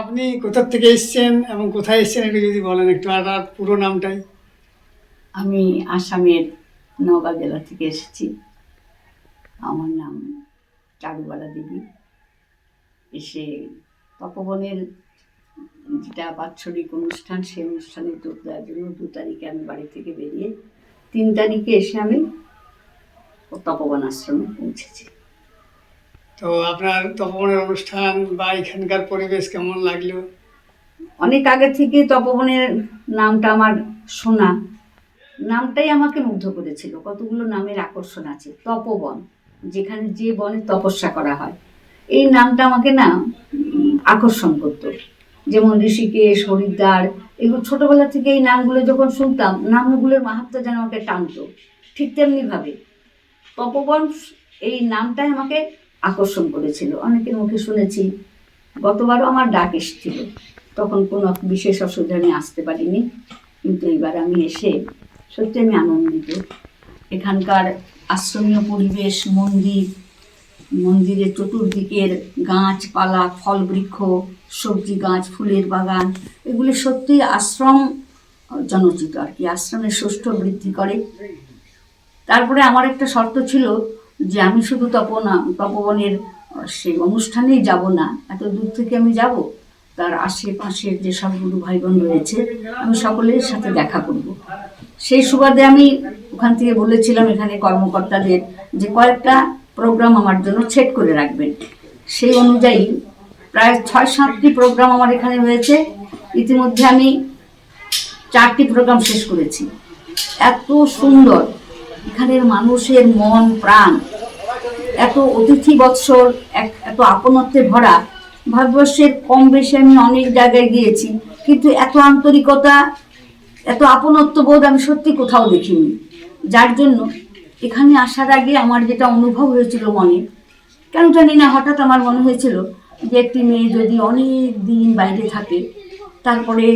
আপনি কোথা থেকে এসেছেন এবং কোথায় এসেছেন একটু যদি বলেন একটু আর পুরো নামটাই। আমি আসামের নওগাঁ জেলা থেকে এসেছি। আমার নাম চারুবালা দেবী। এসে তপবনের যেটা বাৎসরিক অনুষ্ঠান সেই অনুষ্ঠানে যোগ দেওয়ার জন্য দু তারিখে আমি বাড়ি থেকে বেরিয়ে তিন তারিখে এসে আমি তপবন আশ্রমে পৌঁছেছি। তো আপনার তপবনের অনুষ্ঠান বা এখানকার পরিবেশ কেমন লাগল? অনেক আগে থেকে তপবনের নামটা আমার শোনা। নামটাই আমাকে মুগ্ধ করেছিল। কতগুলো নামের আকর্ষণ আছে। তপবন, যেখানে যে বনে তপস্যা করা হয়। এই নামটা আমাকে না আকর্ষণ করতো। যেমন ঋষিকেশ, হরিদ্বার, এগুলো ছোটবেলা থেকে এই নামগুলো যখন শুনতাম, নামগুলোর মাহাত্ম যেন আমাকে টানতো। ঠিক তেমনিভাবে তপবন, এই নামটাই আমাকে আকর্ষণ করেছিল। অনেকের মুখে শুনেছি, গতবারও আমার ডাক এসেছিল। তখন কোনো বিশেষ অসুবিধা আমি আসতে পারিনি, কিন্তু এবার আমি এসে সত্যি আমি আনন্দিত। এখানকার আশ্রমীয় পরিবেশ, মন্দির, মন্দিরের চতুর্দিকের গাছপালা ফল বৃক্ষ সবজি গাছ, ফুলের বাগান, এগুলি সত্যি আশ্রম জনচিত আর কি। আশ্রমের সুষ্ঠু বৃদ্ধি করে। তারপরে আমার একটা শর্ত ছিল যে আমি শুধু তপনা তপবনের সেই অনুষ্ঠানেই যাব না। এত দূর থেকে আমি যাব, তার আশেপাশের যে সব গুরু ভাই বোন রয়েছে, আমি সকলের সাথে দেখা করব। সেই সুবাদে আমি ওখান থেকে বলেছিলাম এখানে কর্মকর্তাদের যে কয়েকটা প্রোগ্রাম আমার জন্য সেট করে রাখবেন। সেই অনুযায়ী প্রায় ছয় সাতটি প্রোগ্রাম আমার এখানে হয়েছে। ইতিমধ্যে আমি চারটি প্রোগ্রাম শেষ করেছি। এত সুন্দর। এখানের মানুষের মন, প্রাণ এত অতিথি বৎসর, এক, এত আপনত্বে ভরা। ভারতবর্ষের কম বেশি আমি অনেক জায়গায় গিয়েছি, কিন্তু এত আন্তরিকতা, এত আপনত্ব বোধ আমি সত্যি কোথাও দেখিনি। যার জন্য এখানে আসার আগে আমার যেটা অনুভব হয়েছিল মনে, কেন জানি না, হঠাৎ আমার মনে হয়েছিল যে একটি মেয়ে যদি অনেক দিন বাইরে থাকে, তারপরে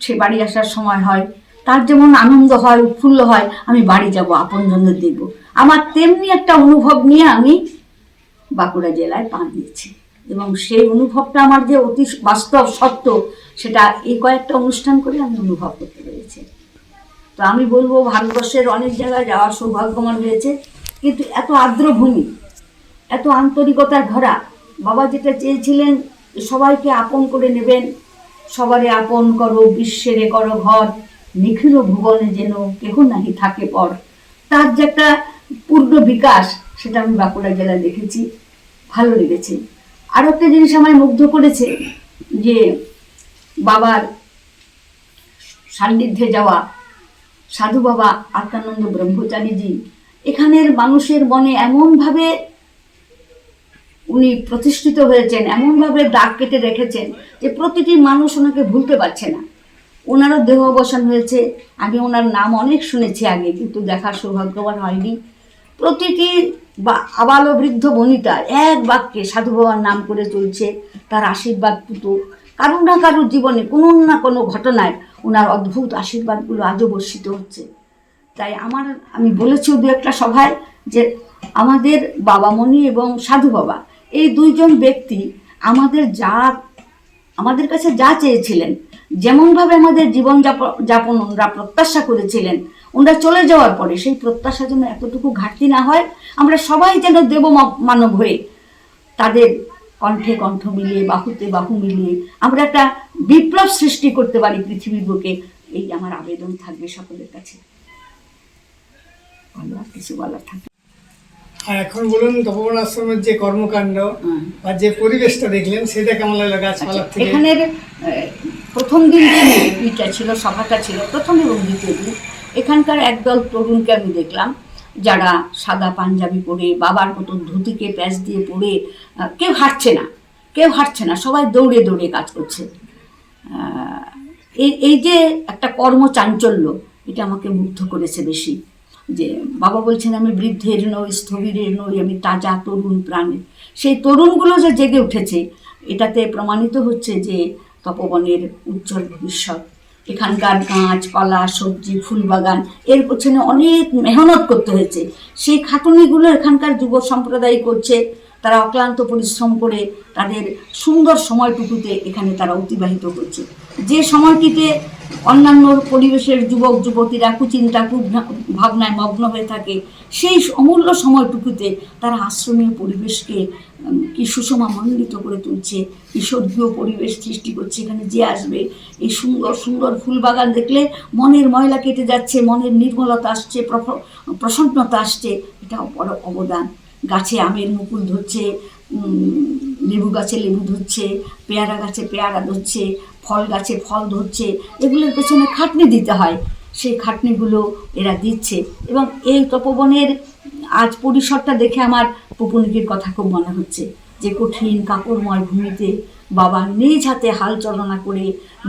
সে বাড়ি আসার সময় হয় তার যেমন আনন্দ হয়, উৎফুল্ল হয়, আমি বাড়ি যাব, আপনজনদের দেখব। আমার তেমনি একটা অনুভব নিয়ে আমি বাঁকুড়া জেলায় পা দিয়েছি। এবং সেই অনুভবটা আমার যে অতি বাস্তব সত্য, সেটা এই কয়েকটা অনুষ্ঠান করে আমি অনুভব করতে পেরেছি। তো আমি বলব, ভারতবর্ষের অনেক জায়গায় যাওয়ার সৌভাগ্য আমার হয়েছে। কিন্তু এত আর্দ্রভূমি, এত আন্তরিকতায় ভরা, বাবা যেটা চেয়েছিলেন সবাইকে আপন করে নেবেন, সবারে আপন করো, বিশ্বেরে করো ঘর নিখিল ভুবনে যেন কেহ নাহি থাকে পর। তার যে একটা পূর্ণ বিকাশ, সেটা আমি বাঁকুড়া জেলায় দেখেছি। ভালো লেগেছে। আর একটা জিনিস আমায় মুগ্ধ করেছে যে, বাবার সান্নিধ্যে যাওয়া সাধু বাবা আত্মানন্দ ব্রহ্মচারীজি, এখানের মানুষের মনে এমনভাবে উনি প্রতিষ্ঠিত হয়েছেন, এমনভাবে দাগ কেটে রেখেছেন যে প্রতিটি মানুষ ওনাকে ভুলতে পারছে না। ওনারও দেহ অবসান হয়েছে। আমি ওনার নাম অনেক শুনেছি আগে, কিন্তু দেখার সৌভাগ্যবান হয়নি। প্রতিটি বা আবাল বৃদ্ধ বনিতা এক বাক্যে সাধু বাবার নাম করে চলছে, তার আশীর্বাদ পুতো। কারও না কারোর জীবনে কোনো না কোনো ঘটনায় ওনার অদ্ভুত আশীর্বাদগুলো আজও বর্ষিত হচ্ছে। তাই আমার, আমি বলেছি দু একটা সভায় যে আমাদের বাবামণি এবং সাধু বাবা, এই দুইজন ব্যক্তি আমাদের যা আমাদের কাছে যা চেয়েছিলেন, যেমনভাবে আমাদের জীবন যাপ- যাপন ওনারা প্রত্যাশা করেছিলেন, ওনারা চলে যাওয়ার পরে সেই প্রত্যাশা যেন এতটুকু ঘাটতি না হয়, আমরা সবাই যেন দেব মানব হয়ে তাদের কণ্ঠে কণ্ঠ মিলিয়ে, বাহুতে বাহু মিলিয়ে আমরা একটা বিপ্লব সৃষ্টি করতে পারি পৃথিবীর বুকে, এই আমার আবেদন থাকবে সকলের কাছে। ভালো আর কিছু বলার থাকে। আর এখন বলুন তপবন আশ্রমের যে কর্মকাণ্ড বা যে পরিবেশটা দেখলেন সেটা কেমন লাগল গাছপালার আচ্ছা, থেকে? এখানের প্রথম দিন ইটা ছিল সভাটা ছিল প্রথম এবং দ্বিতীয় দিন এখানকার একদল তরুণকে আমি দেখলাম যারা সাদা পাঞ্জাবি পরে বাবার মতো ধুতিকে প্যাচ দিয়ে পরে কেউ হাঁটছে না কেউ হাঁটছে না সবাই দৌড়ে দৌড়ে কাজ করছে। এই এই যে একটা কর্মচাঞ্চল্য এটা আমাকে মুগ্ধ করেছে বেশি। যে বাবা বলছেন, আমি বৃদ্ধের নই, স্থবিরের নই, আমি তাজা তরুণ প্রাণের সেই তরুণগুলো যে জেগে উঠেছে, এটাতে প্রমাণিত হচ্ছে যে তপবনের উজ্জ্বল ভবিষ্যৎ। এখানকার গাছপালা সবজি ফুল বাগান এর পেছনে অনেক মেহনত করতে হয়েছে। সেই খাটুনিগুলো এখানকার যুব সম্প্রদায় করছে। তারা অক্লান্ত পরিশ্রম করে তাদের সুন্দর সময়টুকুতে এখানে তারা অতিবাহিত করছে। যে সময়টিতে অন্যান্য পরিবেশের যুবক, যুবতীরা কুচিন্তা ভাবনায় মগ্ন হয়ে থাকে, সেই অমূল্য সময়টুকুতে তারা আশ্রমীয় পরিবেশকে কি সুষমামণ্ডিত করে তুলছে, কি পরিবেশ সৃষ্টি করছে, এখানে যে আসবে, এই সুন্দর সুন্দর ফুলবাগান দেখলে মনের ময়লা কেটে যাচ্ছে, মনের নির্মলতা আসছে প্রসন্নতা আসছে এটা বড় অবদান। গাছে আমের মুকুল ধরছে লেবু গাছে লেবু ধরছে, পেয়ারা গাছে পেয়ারা ধরছে, ফল গাছে ফল ধরছে, এগুলোর পেছনে খাটনি দিতে হয়। সেই খাটনিগুলো এরা দিচ্ছে এবং এই তপবনের আজ পরিসরটা দেখে আমার পুপুনিকির কথা খুব মনে হচ্ছে যে কঠিন কাপড়ময় ভূমিতে বাবা নিজ হাতে হাল চালনা করে,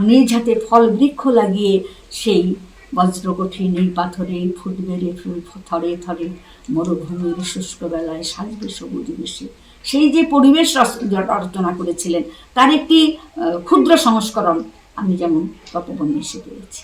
নিজ হাতে ফল বৃক্ষ লাগিয়ে সেই বজ্র কঠিন পাথরে, ফুটবে রে ফুল থরে থরে মরুভূমির শুষ্ক বেলায় সাজবে সবুজ বেশি সেই যে পরিবেশ রচ- রচনা করেছিলেন, তার একটি ক্ষুদ্র সংস্করণ আমি যেমন তপবনে এসে পেয়েছি